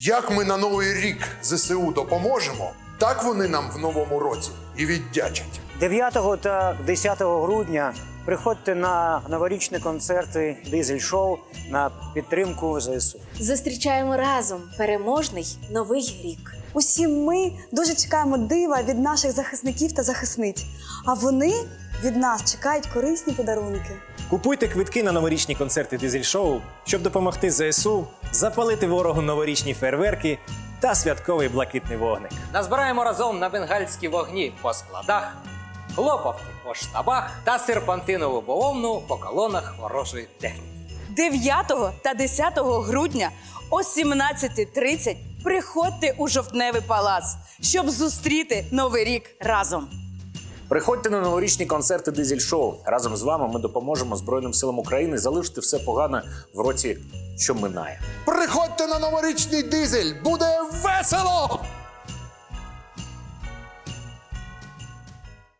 Як ми на новий рік ЗСУ допоможемо, так вони нам в новому році і віддячать. 9 та 10 грудня приходьте на новорічні концерти Дизель Шоу на підтримку ЗСУ. Зустрічаємо разом переможний новий рік. Усі ми дуже чекаємо дива від наших захисників та захисниць. А вони від нас чекають корисні подарунки. Купуйте квитки на новорічні концерти Дизель Шоу, щоб допомогти ЗСУ, запалити ворогу новорічні фейерверки та святковий блакитний вогник. Назбираємо разом на бенгальські вогні по складах, хлопавки по штабах та серпантинову бавовну по колонах ворожої техніки. 9 та 10 грудня о 17.30 приходьте у жовтневий палац, щоб зустріти новий рік разом. Приходьте на новорічні концерти Дизель Шоу. Разом з вами ми допоможемо Збройним силам України залишити все погане в році, що минає. Приходьте на новорічний дизель! Буде весело!